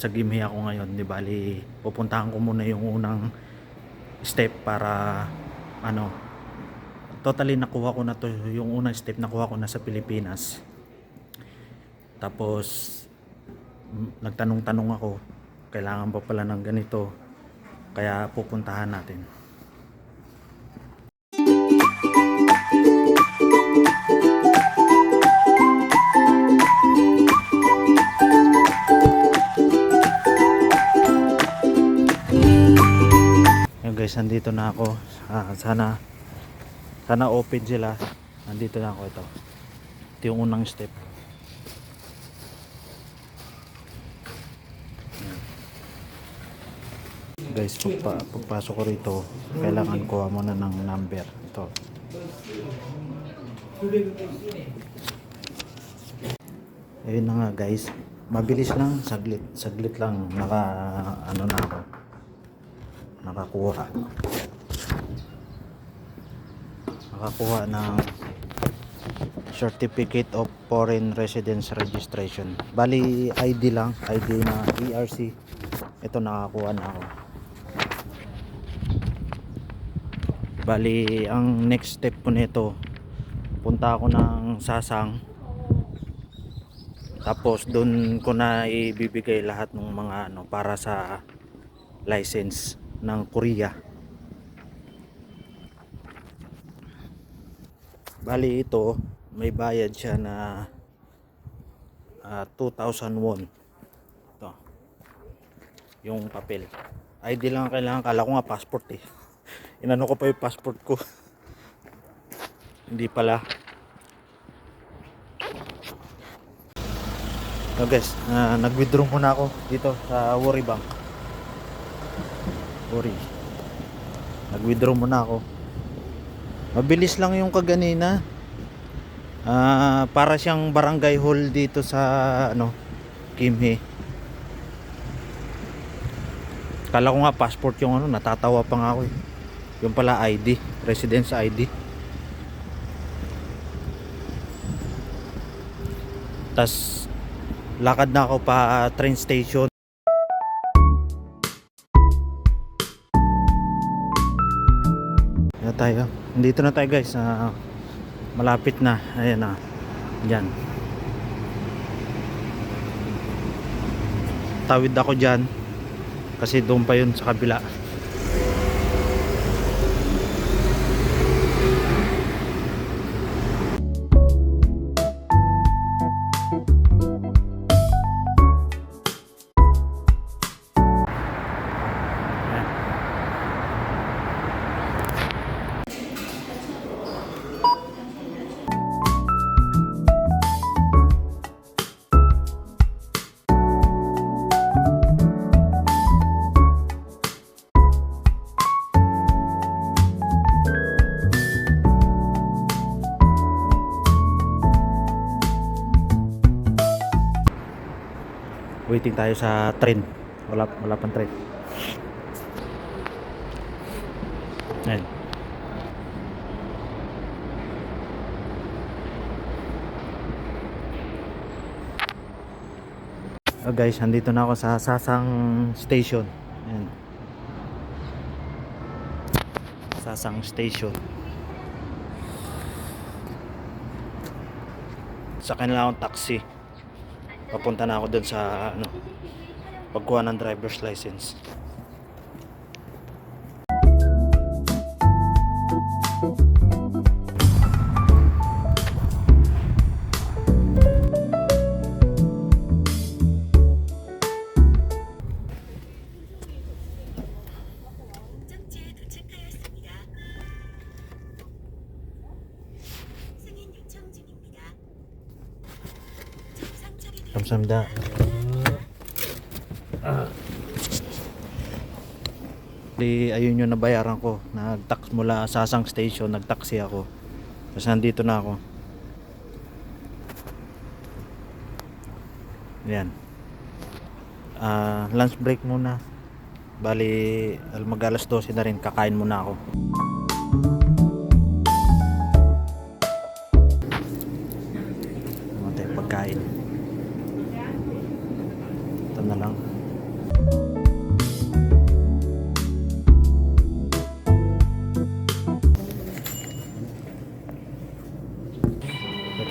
sa Gimhe ako ngayon, di bali pupuntahan ko muna yung unang step para ano totally nakuha ko na to yung unang step nakuha ko na sa Pilipinas. Tapos nagtanong-tanong ako, kailangan ba pala ng ganito? Kaya pupuntahan natin. Nandito na ako. Ah, sana sana open sila. Nandito na ako ito. Ito yung unang step. Guys, pagpa, pagpasok ko rito, kailangan kuha muna ng number. Ito. Ayun na nga guys. Mabilis lang, saglit, saglit lang naka ano na ako. Nakakuha. Nakakuha ng Certificate of Foreign Residence Registration. Bali ID lang, ID na ERC. Ito nakakuha na ako. Bali ang next step ko nito, punta ako ng Sasang tapos doon ko na ibibigay lahat ng mga ano para sa license ng Korea. Bali ito, may bayad siya na ah, 2,000 won. Ito. Yung papel. ID lang ang kailangan. Kala ko nga passport eh. Inano ko pa yung passport ko. Hindi pala. So guys, ah, nag-withdraw muna ako dito sa Worry Bank. Worry. Nag-withdraw muna ako. Mabilis lang yung kaganina. Ah, para siyang barangay hall dito sa ano, Kimhe. Kala ko nga passport yung ano, natatawa pa nga ako eh. Yung pala ID, residence ID. Tas lakad na ako pa train station. Tayo. Nandito na tayo guys. Ah, malapit na. Ayan na. Diyan. Tawid ako dyan. Kasi doon pa yun sa kabila. Waiting tayo sa train. Wala wala pang train. Ayan. Oh guys, andito na ako sa Sasang Station. Ayan. Sasang Station. Sa kanila akong taxi. Papunta na ako dun sa ano, pagkuha ng driver's license. 감사합니다. Di ayun yung nabayaran ko. Nag-tax mula Sasang Station, nag-taxi ako. Tapos nandito na ako. Yan. Ah, lunch break muna. Bali, al- mag alas 12 na rin, kakain muna ako.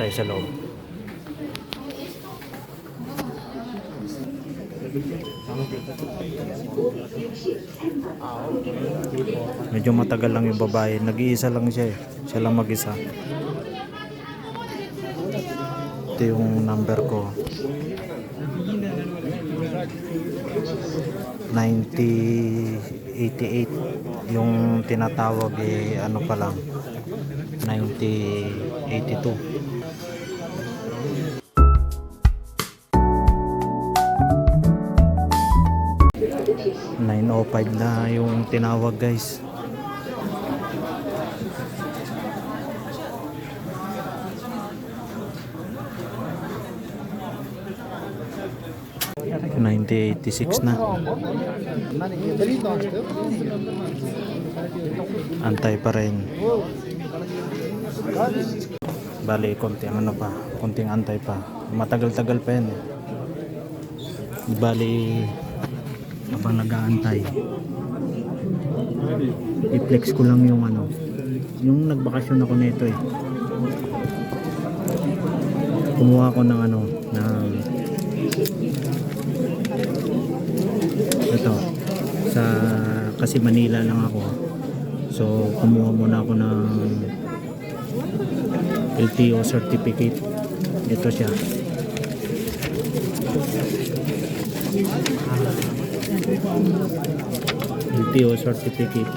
Tayo sa loob. Medyo matagal lang yung babae. Nag-iisa lang siya eh. Siya lang mag-isa. Ito yung number ko. 9088 yung tinatawag eh ano pa lang 9082 905 na yung tinawag guys Ninety eighty six na. Antay pa rin. Bali, konting ano pa, konting antay pa. Matagal-tagal pa yan. eh. Bali, habang nag-aantay, i-flex ko lang yung ano, yung nagbakasyon ako nito eh. Kumuha ko ng ano, ng ito sa kasi Manila lang ako. So kumuha muna ako ng LTO certificate. Ito siya LTO certificate.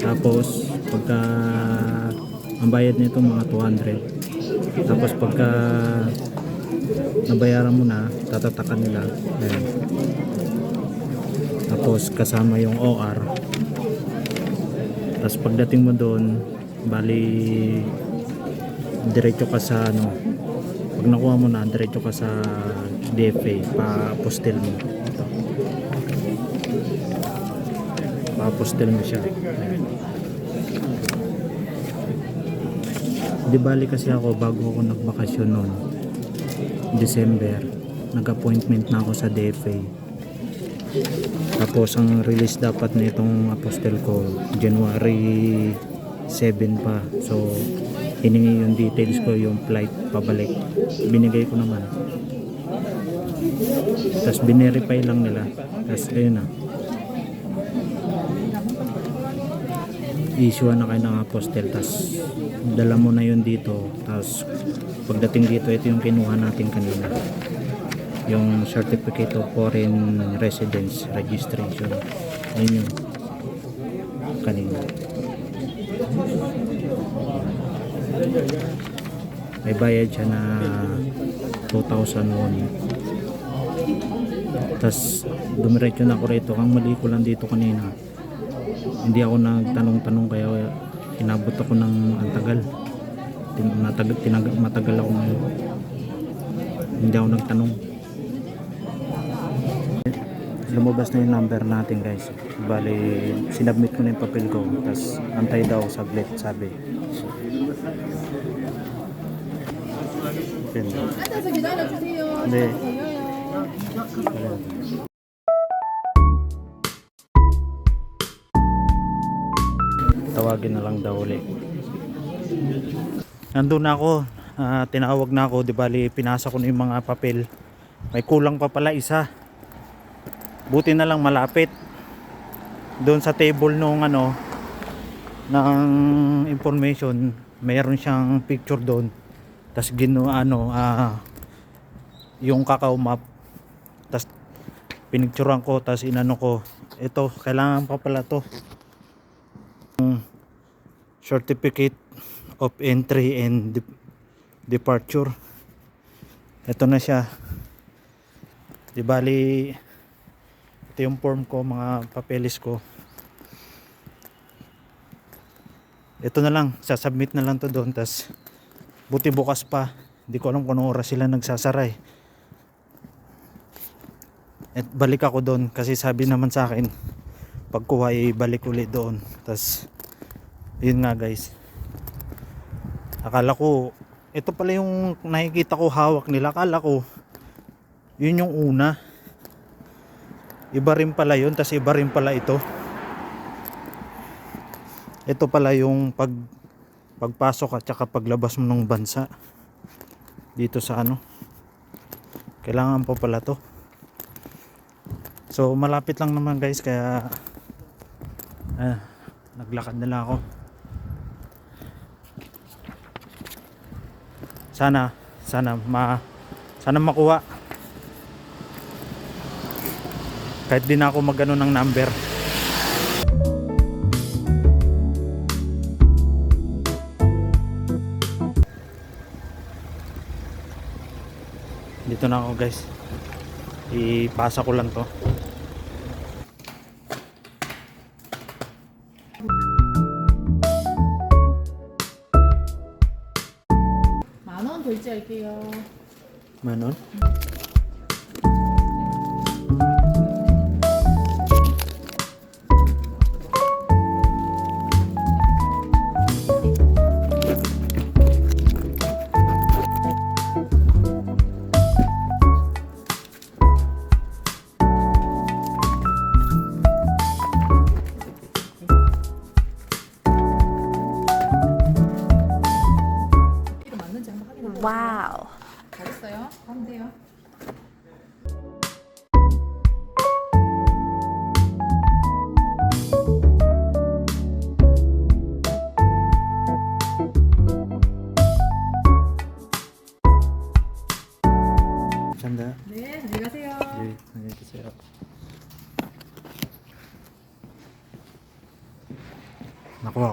Tapos pagka ang bayad nito mga 200 tapos pagka nabayaran mo na tatatakan nila. Ayan. Tapos kasama yung OR tapos pagdating mo doon bali diretso ka sa ano pag nakuha mo na diretso ka sa DFA pa postel mo pa postel mo siya Ayan. di bali kasi ako bago ako nagbakasyon noon December nag-appointment na ako sa DFA tapos ang release dapat nitong apostle ko January 7 pa. So hiningi yung details ko yung flight pabalik. Binigay ko naman. Tapos binerify lang nila. Tapos ayun na. Issue na kayo ng apostle. Tapos dala mo na yun dito. Tapos pagdating dito ito yung kinuha natin kanina yung certificate of foreign residence registration ayun yung kanina may bayad siya na 2,001 tas dumiretso na ako rito ang mali ko lang dito kanina hindi ako nagtanong-tanong kaya inabot ako ng antagal Tin natag tinag matagal ako ngayon. Hindi ako nagtanong. Lumabas na yung number natin guys. Bali sinubmit ko na yung papel ko tapos antay daw saglit sabi. Yun. 앉 tawagin na lang daw ulit nandun na ako. Ah, tinawag na ako. Di bali pinasa ko na yung mga papel. May kulang pa pala isa. Buti na lang malapit. Doon sa table nung ano ng information mayroon siyang picture doon. Tas gino ano ah yung kakao map. Tas pinicturean ko tas inano ko ito kailangan pa pala to certificate of entry and de- departure. Ito na siya. Di bali ito yung form ko mga papeles ko. Ito na lang sasubmit na lang to doon tas buti bukas pa hindi ko alam kung anong oras sila nagsasara eh at balik ako doon kasi sabi naman sa akin pagkuha ay balik ulit doon tas yun nga guys akala ko ito pala yung nakikita ko hawak nila akala ko yun yung una Iba rin pala yun, tas iba rin pala ito. Ito pala yung pag pagpasok at saka paglabas mo ng bansa dito sa ano. Kailangan pa pala to. So malapit lang naman guys kaya ah, naglakad na lang ako. Sana sana ma sana makuha. Kahit di ako magano ng number. Dito na ako guys. Ipasa ko lang to. 결제할게요. Manon? 이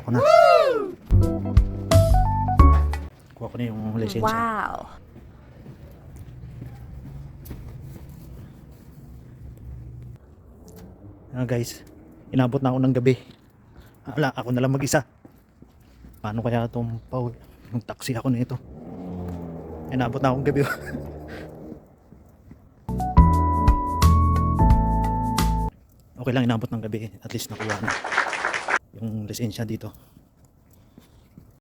ko na. Kuha ko na yung lisensya. 와우. Ah, guys, inabot na ako ng gabi. Wala, ako na lang mag-isa. Paano kaya itong pau, yung taxi ako nito? Inabot na akong gabi. okay lang inabot ng gabi. At least nakuha na yung lisensya dito.